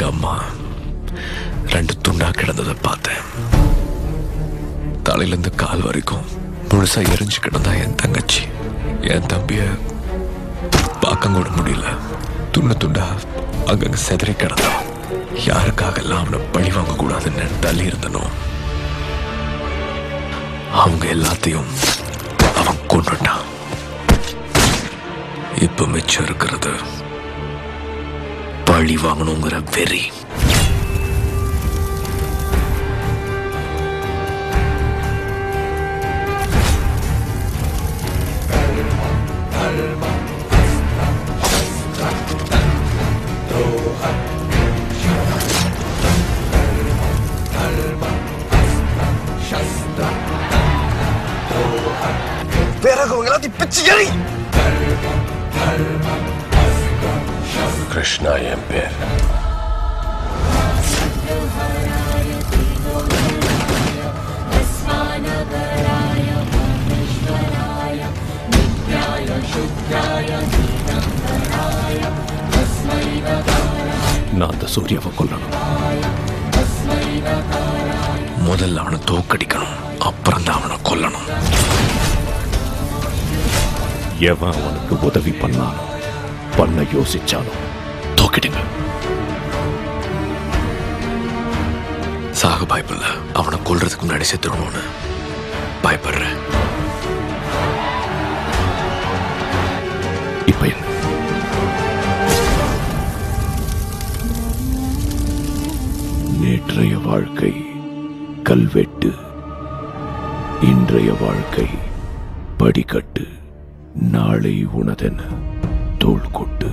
அம்மா? ரெண்டு துண்டா கிடந்ததை பார்த்தேன். தலையில இருந்து கால் வரைக்கும் முழுசா எரிஞ்சு கிடந்தா என் தங்கச்சி. என் தம்பிய பார்க்க கூட முடியல. துண்டு துண்டா அங்கங்க செதறி கிடந்தான் யாருக்காக எல்லாம் அவனை பழி வாங்க கூடாதுன்னு தள்ளி இருந்தனோ? அவங்க எல்லாத்தையும் அவன் கொண்டுட்டான் இப்ப மிச்சம் இருக்கிறது பழி வாங்கணுங்கிற வெறி. பேரகம் எல்லாத்தையும் பிச்சு எறி கிருஷ்ணா என் பேர் நான் அந்த சூர்யாவை கொல்லணும் முதல்ல அவனை தோக்கடிக்கணும் அப்புறம் தான் அவனை கொல்லணும். எவன் அவனுக்கு உதவி பண்ணாலும் பண்ண யோசிச்சாலும் தூக்கிடுங்க சாக பயப்பில்ல அவனை கொல்றதுக்கு முன்னாடி செத்துடணும்னு பயப்படுறேன் இப்ப என்ன நேற்றைய வாழ்க்கை கல்வெட்டு இன்றைய வாழ்க்கை படிக்கட்டு நாளை உனதென தோள் கொட்டு